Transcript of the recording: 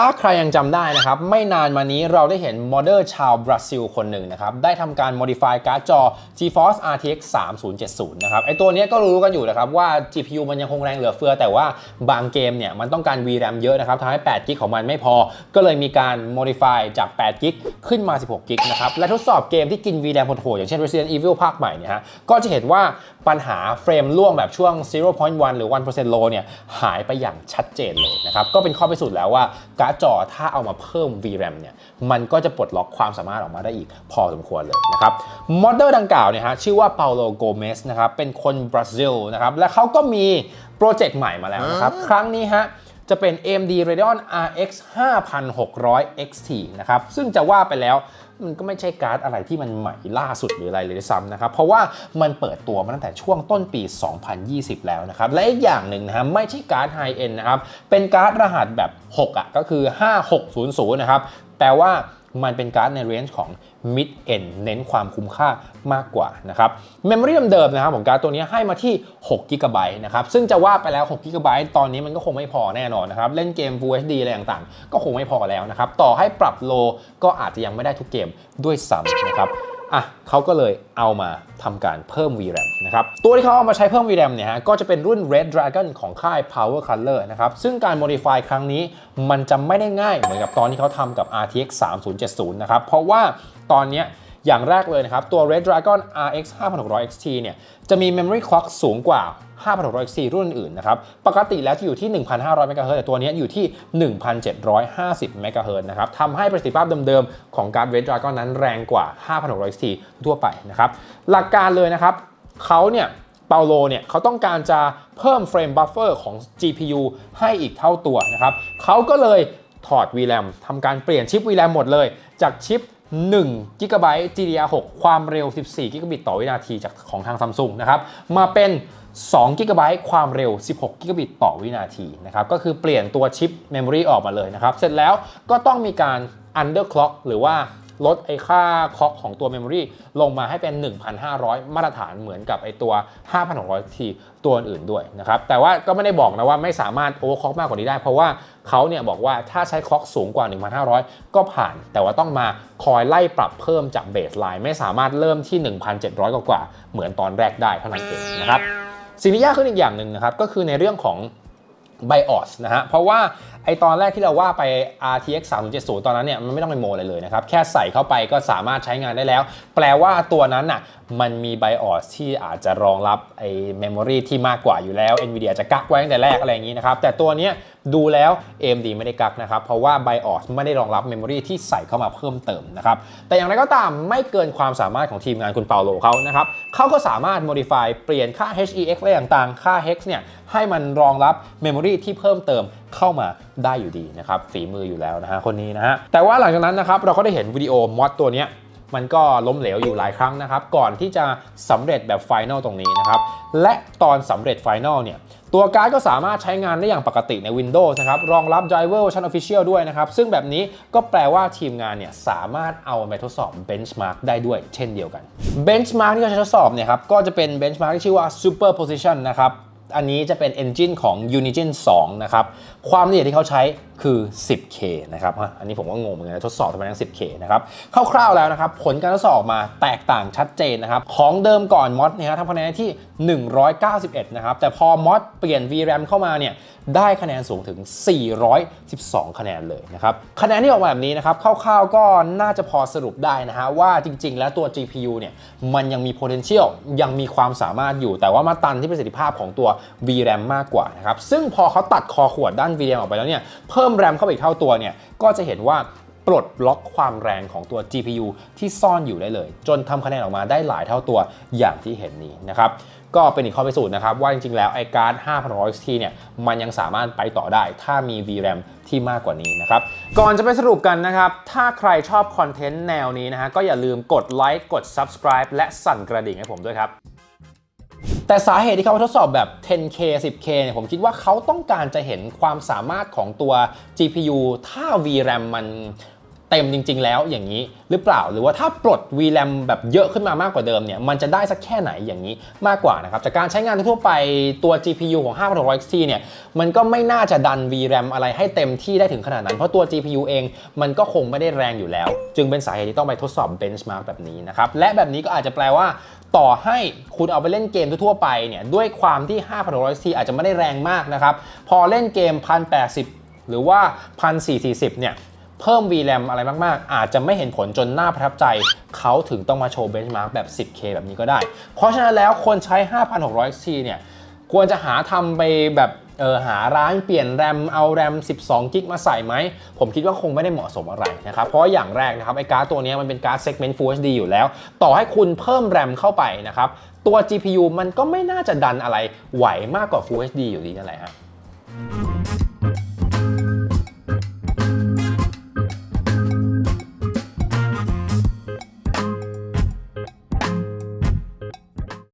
ถ้าใครยังจำได้นะครับ ไม่นานมานี้เราได้เห็นโมเดอร์ชาวบราซิลคนหนึ่งนะครับ ได้ทำการ modify การ์ดจอ GeForce RTX 3070 นะครับ ไอตัวนี้ก็รู้กันอยู่นะครับว่า GPU มันยังคงแรงเหลือเฟือ แต่ว่าบางเกมเนี่ย มันต้องการ VRAM เยอะนะครับทำให้8 g b ของมันไม่พอ ก็เลยมีการ modify จาก8 g b ขึ้นมา 16 g b นะครับ และทดสอบเกมที่กิน VRAM โหดๆอย่างเช่น Resident Evil ภาคใหม่เนี่ยฮะก็จะเห็นว่าปัญหาเฟรมร่วงแบบช่วง 0.1 หรือ 1% low เนี่ยหายไปอย่างชัดเจนเลยนะครับก็เป็นข้อพิสูจน์แล้วว่าการ์ดจอถ้าเอามาเพิ่ม VRAM เนี่ยมันก็จะปลดล็อกความสามารถออกมาได้อีกพอสมควรเลยนะครับโมเดลดังกล่าวเนี่ยฮะชื่อว่าเปาโลโกเมสนะครับเป็นคนบราซิลนะครับและเขาก็มีโปรเจกต์ใหม่มาแล้วนะครับครั้งนี้ฮะ จะเป็น AMD Radeon RX 5600 XT นะครับ ซึ่งจะว่าไปแล้วมันก็ไม่ใช่การ์ดอะไรที่มันใหม่ล่าสุดหรืออะไรเลยซ้ำนะครับ เพราะว่ามันเปิดตัวมาตั้งแต่ช่วงต้นปี 2020 แล้วนะครับ และอีกอย่างหนึ่งนะฮะไม่ใช่การ์ดไฮเอ็นนะครับ เป็นการ์ดรหัสแบบ 6 อะ ก็คือ 5600 นะครับ แต่ว่า มันเป็นการ์ดในเรนจ์ของ mid end เน้นความคุ้มค่ามากกว่านะครับเมมโมรีเดิมๆนะครับของการ์ดตัวนี้ให้มาที่6 g b นะครับซึ่งจะว่าไปแล้ว6 g b ตอนนี้มันก็คงไม่พอแน่นอนนะครับ เล่นเกม Full HD อะไรต่างๆ ก็คงไม่พอแล้วนะครับ ต่อให้ปรับโลก็อาจจะยังไม่ได้ทุกเกมด้วยซ้ำนะครับ อะเขาก็เลยเอามาทำการเพิ่ม VRAM นะครับ ตัวที่เขาเอามาใช้เพิ่ม VRAM เนี่ยฮะ ก็จะเป็นรุ่น Red Dragon ของค่าย Power Color นะครับ ซึ่งการ modify ครั้งนี้มันจะไม่ได้ง่ายเหมือนกับตอนที่เขาทำกับ RTX 3070 นะครับ เพราะว่าตอนเนี้ย อย่างแรกเลยนะครับ ตัว Red Dragon RX 5600 XT เนี่ย จะมี Memory Clock สูงกว่า 5600 XT รุ่นอื่นนะครับ ปกติแล้วจะอยู่ที่ 1,500 MHz แต่ตัวนี้อยู่ที่ 1,750 MHz นะครับทำให้ประสิทธิภาพเดิมๆ ของการ Red Dragon นั้นแรงกว่า 5600 XT ทั่วไปนะครับ หลักการเลยนะครับเขาเนี่ยเปาโลเนี่ยเขาต้องการจะเพิ่มเฟรมบัฟเฟอร์ของ GPU ให้อีกเท่าตัวนะครับเขาก็เลยถอด VRAM ทำการเปลี่ยนชิป VRAM หมดเลย จากชิป 1 g b GDDR6 ความเร็ว 14 g b ต่อวินาทีจากของทางซัมซุงนะครับ มาเป็น2 g b ความเร็ว 16 g b ต่อวินาทีนะครับ ก็คือเปลี่ยนตัวชิปเมมโมรีออกมาเลยนะครับ เสร็จแล้วก็ต้องมีการ underclock หรือว่า ลดไอ้ค่าคอกของตัว Memory ลงมาให้เป็น 1,500 มาตรฐานเหมือนกับไอ้ตัว 5,600 T ตัวอื่นด้วยนะครับ แต่ว่าก็ไม่ได้บอกนะว่าไม่สามารถ overclock มากกว่านี้ได้ เพราะว่าเขาเนี่ยบอกว่าถ้าใช้คอกสูงกว่า 1,500 ก็ผ่าน แต่ว่าต้องมาคอยไล่ปรับเพิ่มจากเบสไลน์ไม่สามารถเริ่มที่ 1,700 กว่าเหมือนตอนแรกได้เท่านั้นเองนะครับสิ่งที่ยากขึ้นอีกอย่างหนึ่งนะครับก็คือในเรื่องของ BIOS นะฮะเพราะว่า ไอตอนแรกที่เราว่าไป RTX 3070 ตอนนั้นเนี่ยมันไม่ต้องไปโมอะไรเลยนะครับ แค่ใส่เข้าไปก็สามารถใช้งานได้แล้ว แปลว่าตัวนั้นน่ะมันมี BIOS ที่อาจจะรองรับไอ memory ที่มากกว่าอยู่แล้ว NVIDIA จะกักไว้ตั้งแต่แรกอะไรอย่างนี้นะครับ แต่ตัวนี้ดูแล้ว AMD ไม่ได้กักนะครับ เพราะว่า BIOS ไม่ได้รองรับ memory ที่ใส่เข้ามาเพิ่มเติมนะครับ แต่อย่างไรก็ตามไม่เกินความสามารถของทีมงานคุณเปาโลเขานะครับเขาก็สามารถ modify เปลี่ยนค่า HEX อะไรต่างๆ ค่า hex เนี่ยให้มันรองรับ memory ที่เพิ่มเติมเข้ามาได้อยู่ดีนะครับฝีมืออยู่แล้วนะฮะคนนี้นะฮะแต่ว่าหลังจากนั้นนะครับเราก็ได้เห็นวิดีโอมอดตัวเนี้ยมันก็ล้มเหลวอยู่หลายครั้งนะครับ ก่อนที่จะสำเร็จแบบไฟแนลตรงนี้นะครับ และตอนสำเร็จไฟแนลเนี่ย ตัวการ์ดก็สามารถใช้งานได้อย่างปกติใน Windows นะครับ รองรับ Driver Version Official ด้วยนะครับ ซึ่งแบบนี้ก็แปลว่าทีมงานเนี่ย สามารถเอาไปทดสอบ Benchmark ได้ด้วยเช่นเดียวกัน Benchmark ที่เราจะทดสอบเนี่ยครับ ก็จะเป็น Benchmark ที่ชื่อว่า Superposition นะครับ อันนี้จะเป็น Engine ของ Unigen 2 นะครับ ความละเอียดที่เขาใช้คือ 10K นะครับ อันนี้ผมก็งงเหมือนกันทดสอบทำไมต้อง 10K นะครับ คร่าวๆแล้วนะครับ ผลการทดสอบออกมาแตกต่างชัดเจนนะครับ ของเดิมก่อนมอสเนี่ยฮะทำคะแนนที่ 191 นะครับ แต่พอมอสเปลี่ยน VRAM เข้ามาเนี่ย ได้คะแนนสูงถึง 412 คะแนนเลยนะครับ คะแนนที่ออกมาแบบนี้นะครับคร่าวๆก็น่าจะพอสรุปได้นะฮะว่าจริง ๆ แล้วตัว GPU เนี่ยมันยังมี potential ยังมีความสามารถอยู่ แต่ว่ามาตันที่ประสิทธิภาพของตัว VRAM มากกว่านะครับซึ่งพอเขาตัดคอขวดด้าน VRAM ออกไปแล้วเนี่ยเพิ่ม RAM เข้าไปอีกเท่าตัวเนี่ยก็จะเห็นว่า ปลดล็อกความแรงของตัว GPU ที่ซ่อนอยู่ได้เลย จนทำคะแนนออกมาได้หลายเท่าตัวอย่างที่เห็นนี้นะครับก็เป็นอีกข้อพิสูจน์นะครับ ว่าจริงๆ แล้วไอการ์ด5,100 XT เนี่ยมันยังสามารถไปต่อได้ ถ้ามี VRAM ที่มากกว่านี้นะครับ ก่อนจะไปสรุปกันนะครับ ถ้าใครชอบคอนเทนต์แนวนี้นะฮะก็อย่าลืมกดไลค์กด Subscribe และสั่นกระดิ่งให้ผมด้วยครับแต่สาเหตุที่เขาทดสอบแบบ 10K 10K เนี่ยผมคิดว่าเขาต้องการจะเห็นความสามารถของตัว GPU ถ้า VRAM มัน เต็มจริง ๆ แล้วอย่างนี้หรือเปล่า หรือว่าถ้าปลด VRAM แบบเยอะขึ้นมามากกว่าเดิมเนี่ยมันจะได้สักแค่ไหนอย่างนี้มากกว่านะครับจากการใช้งานทั่วไปตัว GPU ของ 5600 XT เนี่ยมันก็ไม่น่าจะดัน VRAM อะไรให้เต็มที่ได้ถึงขนาดนั้น เพราะตัว GPU เองมันก็คงไม่ได้แรงอยู่แล้ว จึงเป็นสาเหตุที่ต้องไปทดสอบ benchmark แบบนี้นะครับและแบบนี้ก็อาจจะแปลว่าต่อให้คุณเอาไปเล่นเกมทั่วไปเนี่ยด้วยความที่ 5600 XT อาจจะไม่ได้แรงมากนะครับพอเล่นเกม 1080 หรือว่า1440เนี่ย เพิ่ม VRAM อะไรมากๆ อาจจะไม่เห็นผลจนน่าประทับใจ เขาถึงต้องมาโชว์เบนช์มาร์กแบบ 10K แบบนี้ก็ได้ เพราะฉะนั้นแล้วคนใช้ 5600 XT เนี่ยควรจะหาทำไปแบบเออหาร้านเปลี่ยนแรมเอาแรม 12 กิกมาใส่ไหม ผมคิดว่าคงไม่ได้เหมาะสมอะไรนะครับ เพราะอย่างแรกนะครับ ไอ้การ์ดตัวนี้มันเป็นการ์ด segment Full HD อยู่แล้ว ต่อให้คุณเพิ่มแรมเข้าไปนะครับ ตัว GPU มันก็ไม่น่าจะดันอะไรไหวมากกว่า Full HD อยู่ดีนั่นแหละฮะ